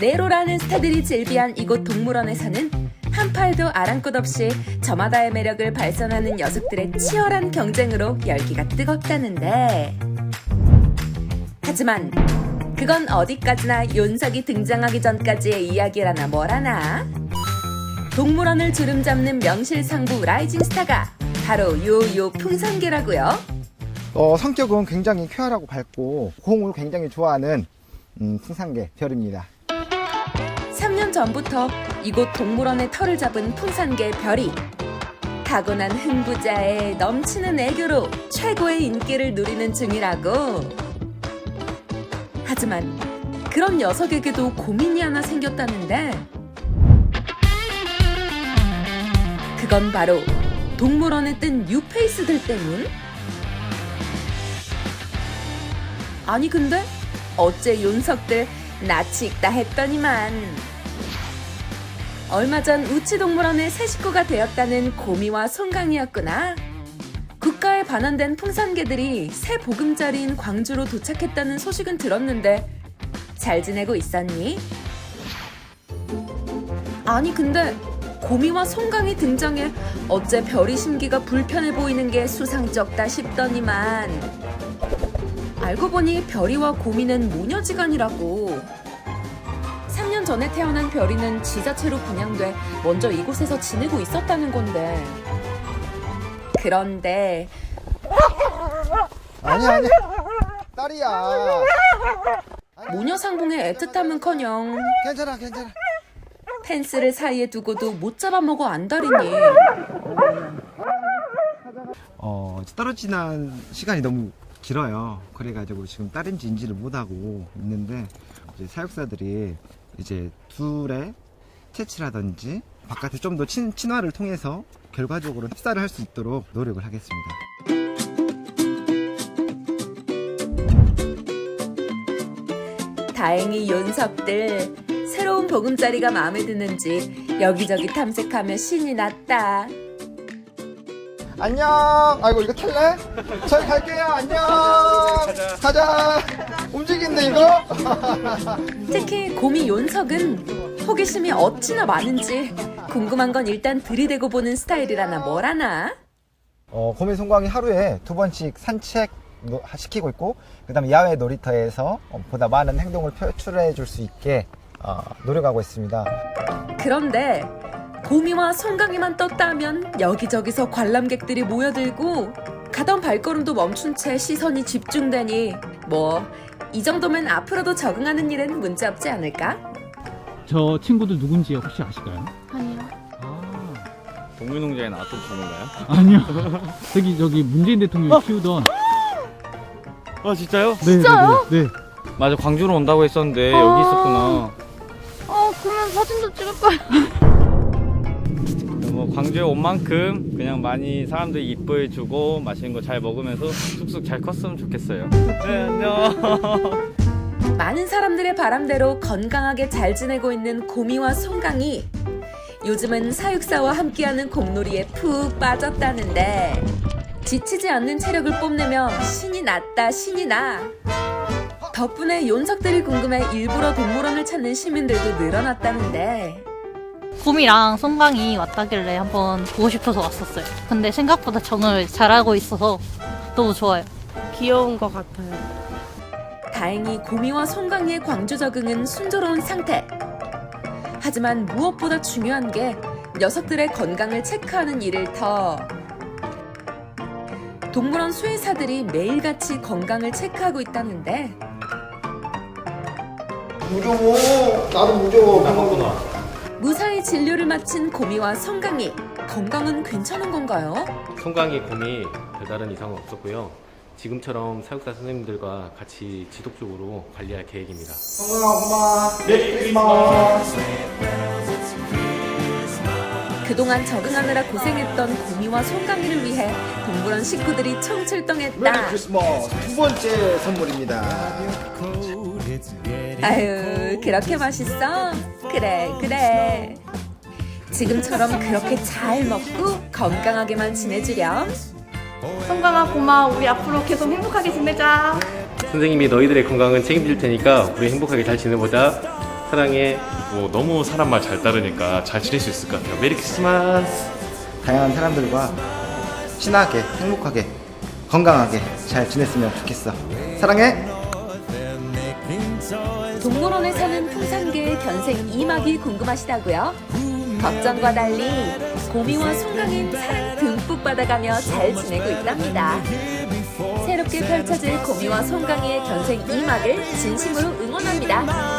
네로라는 스타들이 즐비한 이곳 동물원에서는 한 팔도 아랑곳 없이 저마다의 매력을 발산하는 녀석들의 치열한 경쟁으로 열기가 뜨겁다는데 하지만 그건 어디까지나 윤석이 등장하기 전까지의 이야기라나 뭐라나 동물원을 주름잡는 명실상부 라이징 스타가 바로 요요 풍선개라고요. 어, 성격은 굉장히 쾌활하고 밝고 공을 굉장히 좋아하는 음, 풍산개 별입니다. 3년 전부터 이곳 동물원의 털을 잡은 풍산개 별이 타고난 흥부자의 넘치는 애교로 최고의 인기를 누리는 중이라고. 하지만 그런 녀석에게도 고민이 하나 생겼다는데 그건 바로 동물원에 뜬 뉴페이스들 때문? 아니 근데 어째 윤석들 낯이 익다 했더니만 얼마 전 우치동물원의 새 식구가 되었다는 고미와 송강이었구나. 국가에 반환된 풍산개들이 새 보금자리인 광주로 도착했다는 소식은 들었는데 잘 지내고 있었니? 아니 근데 고미와 송강이 등장해 어째 별이 심기가 불편해 보이는 게 수상쩍다 싶더니만 알고 보니 별이와 고미는 모녀지간이라고 3년 전에 태어난 별이는 지자체로 분양돼 먼저 이곳에서 지내고 있었다는 건데 그런데 아니야, 아니야. 딸이야. 모녀 상봉의 애틋함은커녕 괜찮아, 괜찮아. 펜스를 사이에 두고도 못 잡아먹어 안달이니 어, 떨어지는 시간이 너무 길어요. 그래가지고 지금 딸인지 인지를 못하고 있는데 이제 사육사들이 이제 둘의 채취라든지 바깥에 좀 더 친화를 통해서 결과적으로 흡사를 할 수 있도록 노력을 하겠습니다. 다행히 윤석들 새로운 보금자리가 마음에 드는지 여기저기 탐색하며 신이 났다. 안녕. 아이고 이거 탈래? 저희 갈게요. 안녕. 가자. 움직인데 이거? 특히 곰이 윤석은 호기심이 어찌나 많은지 궁금한 건 일단 들이대고 보는 스타일이라나 뭐라나. 어, 고민 송광이 하루에 두 번씩 산책 노- 시키고 있고 그다음에 야외 놀이터에서 어, 보다 많은 행동을 표출해 줄 수 있게 어, 노력하고 있습니다. 그런데 곰이와 송강이만 떴다 하면 여기저기서 관람객들이 모여들고 가던 발걸음도 멈춘 채 시선이 집중되니 뭐 이 정도면 앞으로도 적응하는 일은 문제 없지 않을까? 저 친구들 누군지 혹시 아실까요? 아니요. 아, 동물농장에 나왔던 친구인가요? 아니요. 저기 저기 문재인 대통령이 키우던. 아 진짜요? 네, 진짜요? 네, 네. 맞아 광주로 온다고 했었는데 아. 여기 있었구나. 어, 그러면 사진도 찍을. 뭐 광주에 온 만큼 그냥 많이 사람들이 이뻐해 주고 맛있는 거 잘 먹으면서 쑥쑥 잘 컸으면 좋겠어요. 네 안녕. 많은 사람들의 바람대로 건강하게 잘 지내고 있는 곰이와 송강이 요즘은 사육사와 함께하는 공놀이에 푹 빠졌다는데 지치지 않는 체력을 뽐내며 신이 났다 신이 나 덕분에 윤석들이 궁금해 일부러 동물원을 찾는 시민들도 늘어났다는데 곰이랑 송강이 왔다길래 한번 보고 싶어서 왔었어요. 근데 생각보다 정을 잘하고 있어서 너무 좋아요. 귀여운 것 같아요. 다행히 곰이와 송강이의 광주 적응은 순조로운 상태. 하지만 무엇보다 중요한 게 녀석들의 건강을 체크하는 일을 더 동물원 수의사들이 매일같이 건강을 체크하고 있다는데 무서워. 나도 무서워. 무사히 진료를 마친 곰이와 송강이 건강은 괜찮은 건가요? 송강이 곰이 별다른 이상은 없었고요. 지금처럼 사육사 선생님들과 같이 지속적으로 관리할 계획입니다. 성광아 엄마. 네. 크리스마스. 그동안 적응하느라 고생했던 곰이와 송강이를 위해 동물원 식구들이 총출동했다. 크리스마스 두 번째 선물입니다. 아유, 그렇게 맛있어? 그래, 그래. 지금처럼 그렇게 잘 먹고 건강하게만 지내주렴. 성광아 고마워. 우리 앞으로 계속 행복하게 지내자. 선생님이 너희들의 건강은 책임질 테니까 우리 행복하게 잘 지내보자. 사랑해. 뭐 너무 사람 말 잘 따르니까 잘 지낼 수 있을 것 같아요. 메리 크리스마스. 다양한 사람들과 친하게, 행복하게, 건강하게 잘 지냈으면 좋겠어. 사랑해! 의 견생 이막이 궁금하시다고요? 걱정과 달리 고미와 송강인 사랑 듬뿍 받아가며 잘 지내고 있답니다. 새롭게 펼쳐질 고미와 송강이의 견생 이막을 진심으로 응원합니다.